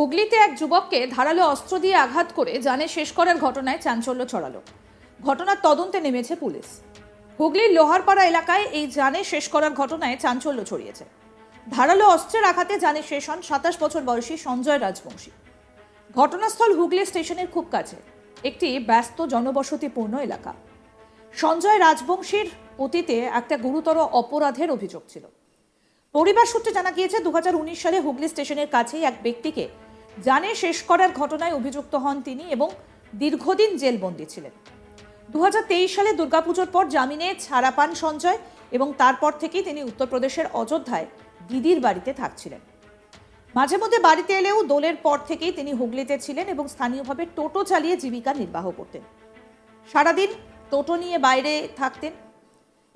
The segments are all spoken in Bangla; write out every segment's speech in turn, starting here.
হুগলিতে এক যুবককে ধারালো অস্ত্র দিয়ে আঘাত করে জানে শেষ করার ঘটনায় চাঞ্চল্য ছড়ালো। ঘটনার তদন্তে নেমেছে পুলিশ। হুগলির লোহারপাড়া এলাকায় এই জানে শেষ করার ঘটনায় চাঞ্চল্য ছড়িয়েছে। ধারালো অস্ত্রের আঘাতে জানে শেষ হন সাতাশ বছর বয়সী সঞ্জয় রাজবংশী। ঘটনাস্থল হুগলি স্টেশনের খুব কাছে, একটি ব্যস্ত জনবসতিপূর্ণ এলাকা। সঞ্জয় রাজবংশীর অতীতে একটা গুরুতর অপরাধের অভিযোগ ছিল। পরিবার সূত্রে জানা গিয়েছে দু হাজার উনিশ সালে হুগলি স্টেশনের কাছেই এক ব্যক্তিকে জানে শেষ করার ঘটনায় অভিযুক্ত হন তিনি এবং দীর্ঘদিন জেলবন্দি ছিলেন। দুহাজার তেইশ সালে দুর্গাপুজোর পর জামিনে ছাড়া পান সঞ্জয় এবং তারপর থেকেই তিনি উত্তরপ্রদেশের অযোধ্যায় দিদির বাড়িতে থাকছিলেন। মাঝে মধ্যে বাড়িতে এলেও দোলের পর থেকেই তিনি হুগলিতে ছিলেন এবং স্থানীয়ভাবে টোটো চালিয়ে জীবিকা নির্বাহ করতেন। সারাদিন টোটো নিয়ে বাইরে থাকতেন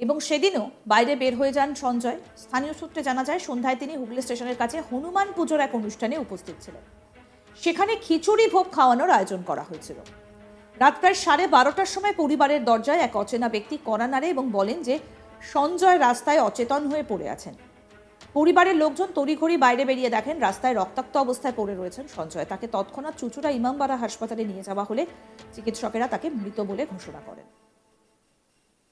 এবং সেদিনও বাইরে বের হয়ে যান সঞ্জয়। স্থানীয় সূত্রে জানা যায়, সন্ধ্যায় তিনি হুগলি স্টেশনের কাছে হনুমান পুজোর এক অনুষ্ঠানে উপস্থিত ছিলেন। সেখানে খিচুড়ি ভোগ খাওয়ানোর আয়োজন করা হয়েছিল। রাত প্রায় সাড়ে বারোটার সময় পরিবারের দরজায় এক অচেনা ব্যক্তি কড়া নাড়ে এবং বলেন যে সঞ্জয় রাস্তায় অচেতন হয়ে পড়ে আছেন। পরিবারের লোকজন তড়িঘড়ি বাইরে বেরিয়ে দেখেন রাস্তায় রক্তাক্ত অবস্থায় পড়ে রয়েছেন সঞ্জয়। তাকে তৎক্ষণাৎ চুচুড়া ইমামবাড়া হাসপাতালে নিয়ে যাওয়া হলে চিকিৎসকেরা তাকে মৃত বলে ঘোষণা করেন।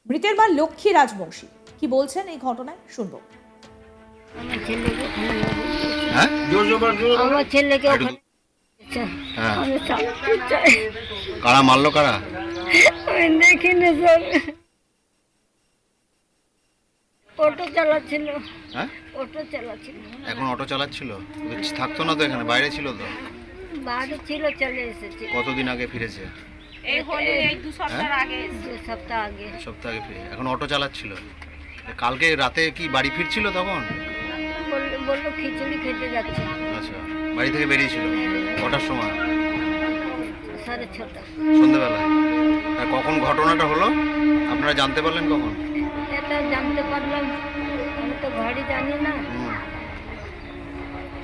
মৃতের মা লক্ষ্মী রাজবংশী। কি বলছেন এই ঘটনায়? শুনব। আমার ছেলেকে ওখানে মেরে হ্যাঁ। মেরেছে। হ্যাঁ কারা মারলো কারা? দেখিনি স্যার। অটো চালাচ্ছিল। হ্যাঁ? অটো চালাচ্ছিল। এখন অটো চালাচ্ছিল? থাকতো না তো এখানে বাইরে ছিল তো? বাইরে ছিল চলে এসেছে। কতদিন আগে ফিরেছে? এই হলে এই দু সপ্তাহ আগে দু সপ্তাহ আগে। সপ্তাহ আগে ফিরে এখন অটো চালাচ্ছিল। কালকে রাতে কি বাড়ি ফিরছিল তখন? বলল বলল খিচুড়ি খেতে যাচ্ছে। আচ্ছা বাড়ি থেকে বেরিয়েছিল। কটার সময়? সাড়ে ছটা। সন্ধ্যেবেলায় আর কখন ঘটনাটা হলো? আপনারা জানতে পারলেন কখন? এটা জানতে পারলাম। আমি তো ঘরে জানি না।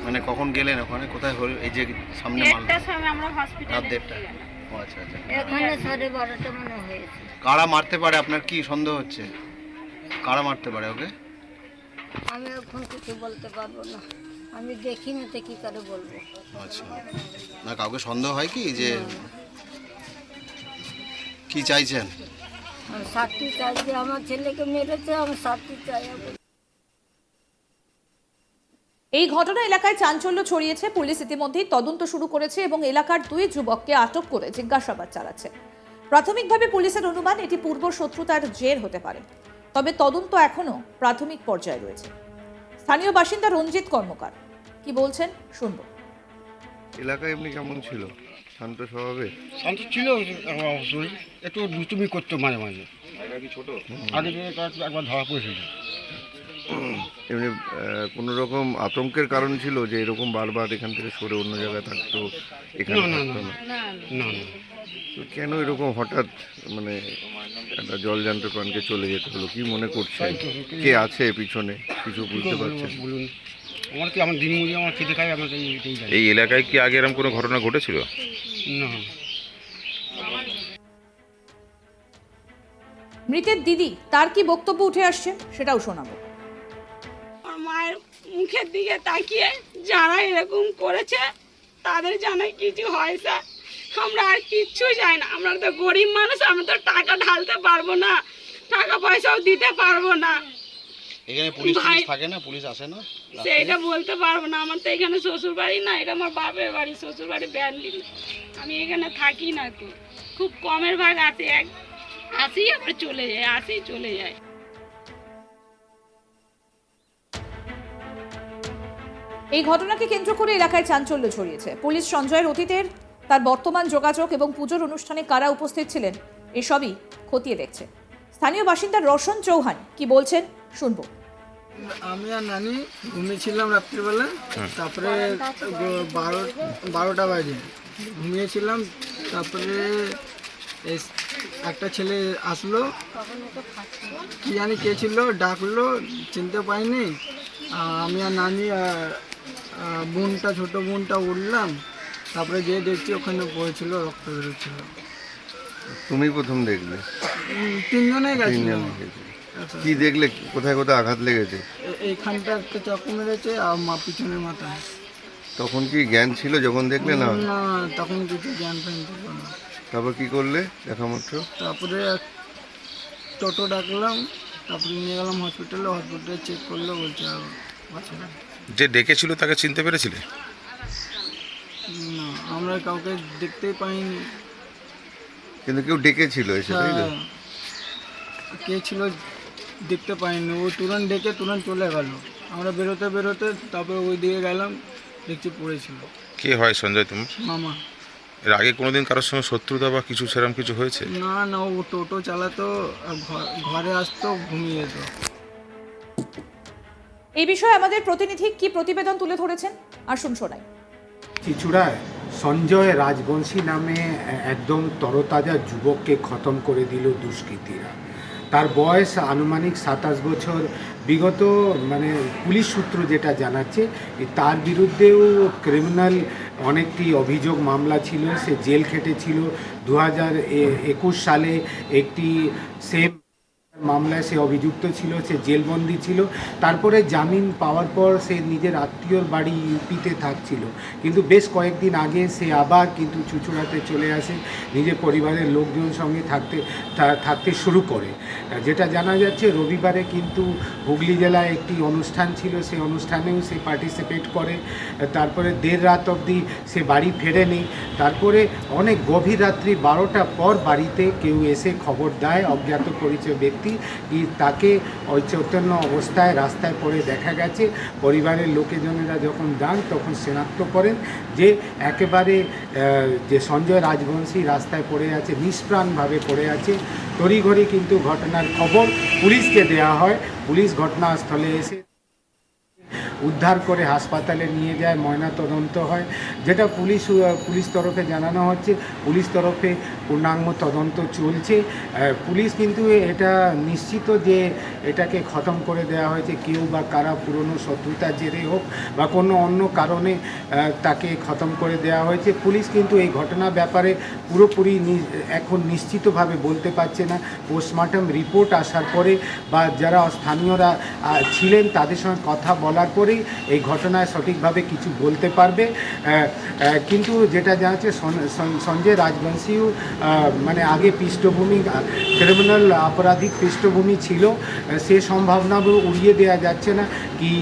মানে কখন গেলেন ওখানে? কোথায় হলো? এই যে সামনে মাল রাত দেড়টা। ও আচ্ছা আচ্ছা। এখানে সাড়ে বারোটা মনে হয়েছে। কারা মারতে পারে? আপনার কি সন্দেহ হচ্ছে? কারা মারতে পারে ওকে? আমি এখন কিছু বলতে পারব না। আমি দেখিনি তো কি করে বলব। আচ্ছা। না কাউকে সন্দেহ হয় কি যে কি চাইছেন? আমি সাথী চাই যে আমার ছেলেকে মেরেছে আমি সাথী চাই এই ঘটনা এলাকায় চাঞ্চল্য ছড়িয়েছে। পুলিশ ইতিমধ্যেই তদন্ত শুরু করেছে এবং এলাকার দুই যুবককে আটক করে জিজ্ঞাসাবাদ চালাচ্ছে। প্রাথমিকভাবে পুলিশের অনুমান এটি পূর্ব শত্রুতার জের হতে পারে। তবে তদন্ত এখনও প্রাথমিক পর্যায়ে রয়েছে। স্থানীয় বাসিন্দা রঞ্জিত কর্মকার। কি বলছেন? শুনব। এলাকা এমনি কেমন ছিল? শান্ত স্বভাবে? শান্ত ছিল অবশ্যই। একটু দুষ্টুমি করতো মাঝে মাঝে। আগে ছোট? আগে একবার ধরা পড়েছিল। এমনি কোনো রকম আতঙ্কের কারণ ছিল যে এরকম বারবার এখান থেকে সরে অন্য জায়গায় থাকতো এখানে না, না, থাকতো না? তো কেন এরকম হঠাৎ মানে একটা জল জলজান্ত প্রাণকে চলে যেতে হলো? কি মনে তো, কি- আছে পিছনে? কিছু বুঝতে পারছেন? বলুন। আমার কি আমার দিনমজুরি আমার খেতে খাই আমাকে এই এলাকায় কি আগে এরকম কোনো ঘটনা ঘটেছিল? না। মৃতের দিদি তার কি বক্তব্য উঠে আসছে? সেটাও শোনাবো। আমার মায়ের মুখের দিকে তাকিয়ে যারা এরকম করেছে তাদের জানা কিছু হয় স্যার। আমরা আর কিচ্ছু চাই না। আমরা তো গরিব মানুষ আমরা তো টাকা ঢালতে পারব না। টাকা পয়সাও দিতে পারব না। এখানে পুলিশ ভাই- থাকে না? পুলিশ আসে না? সেইটা বলতে পারব না। আমার তো এখানে শ্বশুর বাড়ি না এটা আমার বাপের বাড়ি। শ্বশুর বাড়ি ব্যান্ডলি আমি এখানে থাকি না তো। খুব কমের ভাগ আছে এক আসি আবার চলে যায় আসি চলে যায়। এই ঘটনাকে কেন্দ্র করে এলাকায় চাঞ্চল্য ছড়িয়েছে। পুলিশ সঞ্জয়ের অতীতের তার বর্তমান যোগাযোগ এবং পুজোর অনুষ্ঠানে কারা উপস্থিত ছিলেন এসবই খতিয়ে দেখছে। স্থানীয় বাসিন্দা রোশন চৌহান কি বলছেন শুনব। আমি আর নানি ঘুমিয়েছিলাম রাত্রিবেলা তারপরে বারো বারোটা বাজে। ঘুমিয়েছিলাম তারপরে একটা ছেলে আসলো কি জানি কে ছিল ডাকলো চিনতে পাইনি আমি আর নানি আর বোনটা ছোট বোনটা উঠলাম তারপরে যে দেখছি ওখানে পড়েছিল রক্ত বেরোচ্ছিল। তুমি প্রথম দেখলে? উম, তিনজনেই গেছিল। তিনজন দেখেছে। কি দেখলে? কোথায় কোথায় আঘাত লেগেছে? এইখানটা একটা চাকু মেরেছে আর মা পিছনের মাথায়। তখন কি জ্ঞান ছিল যখন দেখলে না? না তখন কিছু জ্ঞান ফ্যান ছিল না। তারপর কি করলে? দেখা মাত্র। তারপরে টোটো ডাকলাম তারপরে নিয়ে গেলাম হসপিটালে হসপিটালে চেক করল বলছে আর বাঁচে না। যে ডেকেছিল তাকে চিনতে পেরেছিলে? না আমরা কাউকে দেখতেই পাইনি। কিন্তু কেউ ডেকেছিল এসে তাই তো? হ্যাঁ। কে ছিল দেখতে পাইনি। ও তুরন্ত ডেকে তুরন্ত চলে গেল। আমরা বেরোতে বেরোতে তারপরে ওই দিকে গেলাম দেখছি পড়েছিল। কে হয় সঞ্জয় তোমার? মামা। এর আগে কোনোদিন কারোর সঙ্গে শত্রুতা বা কিছু সেরকম কিছু হয়েছে? না না ও টোটো চালাতো আর ঘরে আসতো ঘুমিয়ে যেত। এই বিষয়ে আমাদের প্রতিনিধি কি প্রতিবেদন তুলে ধরেছেন? আসুন শোনাই। চিচুড়ায় সঞ্জয় রাজবংশী নামে একদম তরতাজা যুবককে খতম করে দিল দুষ্কৃতীরা। তার বয়স আনুমানিক সাতাশ বছর। বিগত মানে পুলিশ সূত্র যেটা জানাচ্ছে তার বিরুদ্ধেও ক্রিমিনাল অনেকটি অভিযোগ মামলা ছিল। সে জেল খেটেছিল। দু হাজার একুশ সালে একটি সেম মামলায় সে অভিযুক্ত ছিল, সে জেলবন্দি ছিল। তারপরে জামিন পাওয়ার পর সে নিজের আত্মীয়র বাড়ি ইউপিতে থাকছিল। কিন্তু বেশ কয়েকদিন আগে সে আবার কিন্তু চুচুড়াতে চলে আসে, নিজের পরিবারের লোকজন সঙ্গে থাকতে থাকতে শুরু করে। যেটা জানা যাচ্ছে, রবিবারে কিন্তু হুগলি জেলায় একটি অনুষ্ঠান ছিল সেই অনুষ্ঠানেও সে পার্টিসিপেট করে। তারপরে দেড় রাত অবধি সে বাড়ি ফেরেনি। তারপরে অনেক গভীর রাত্রি বারোটা পর বাড়িতে কেউ এসে খবর দেয়, অজ্ঞাত পরিচয় ব্যক্তি কি তাকে চৈতন্য অবস্থায় রাস্তায় পড়ে দেখা গেছে। পরিবারের লোকেজনেরা যখন যান, তখন শনাক্ত করেন যে একেবারে যে সঞ্জয় রাজবংশী রাস্তায় পড়ে আছে, নিষ্প্রাণভাবে পড়ে আছে। তড়িঘড়ি কিন্তু ঘটনার খবর পুলিশকে দেয়া হয়। পুলিশ ঘটনাস্থলে এসে উদ্ধার করে হাসপাতালে নিয়ে যায়, ময়না তদন্ত হয়। যেটা পুলিশ পুলিশ তরফে জানানো হচ্ছে, পুলিশ তরফে পূর্ণাঙ্গ তদন্ত চলছে। পুলিশ কিন্তু এটা নিশ্চিত যে এটাকে খতম করে দেওয়া হয়েছে। কেউ বা কারা পুরনো শত্রুতা জেরে হোক বা কোনো অন্য কারণে তাকে খতম করে দেওয়া হয়েছে। পুলিশ কিন্তু এই ঘটনা ব্যাপারে পুরোপুরি এখন নিশ্চিতভাবে বলতে পারছে না। পোস্টমর্টম রিপোর্ট আসার পরে বা যারা স্থানীয়রা ছিলেন তাদের সঙ্গে কথা বলার পরেই এই ঘটনায় সঠিকভাবে কিছু বলতে পারবে। কিন্তু যেটা জানাচ্ছে সঞ্জয় রাজবংশীও মানে আগে পৃষ্ঠভূমি ক্রিমিনাল অপরাধিক পৃষ্ঠভূমি ছিল সে সম্ভাবনাও উড়িয়ে দেওয়া যাচ্ছে না কি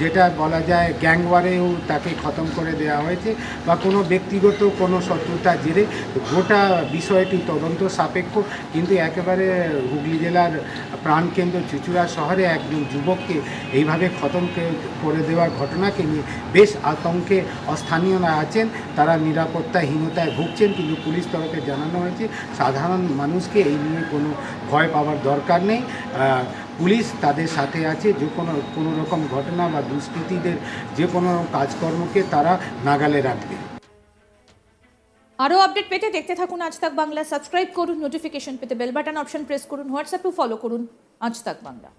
যেটা বলা যায় গ্যাংওয়ারেও তাকে খতম করে দেওয়া হয়েছে বা কোনো ব্যক্তিগত কোনো শত্রুতা জেরে গোটা বিষয়টি তদন্ত সাপেক্ষ। কিন্তু একেবারে হুগলি জেলার প্রাণকেন্দ্র চুচুড়া শহরে একজন যুবককে এইভাবে খতম করে দেওয়ার ঘটনাকে নিয়ে বেশ আতঙ্কে অস্থানীয়রা আছেন। তারা নিরাপত্তাহীনতায় ভুগছেন কিন্তু পুলিশ তরফে জানানো হয়েছে, সাধারণ মানুষকে এই নিয়ে কোনো ভয় পাওয়ার দরকার নেই। পুলিশ তাদের সাথে আছে, যে কোনো কোনো রকম ঘটনা বা দুষ্কৃতীদের যে কোনো কাজকর্মকে তারা নাগালে রাখবে। আরও আপডেট পেতে দেখতে থাকুন আজ তাক বাংলা। সাবস্ক্রাইব করুন, নোটিফিকেশন পেতে বেল বাটন অপশন প্রেস করুন, হোয়াটসঅ্যাপেও ফলো করুন আজ তাক বাংলা।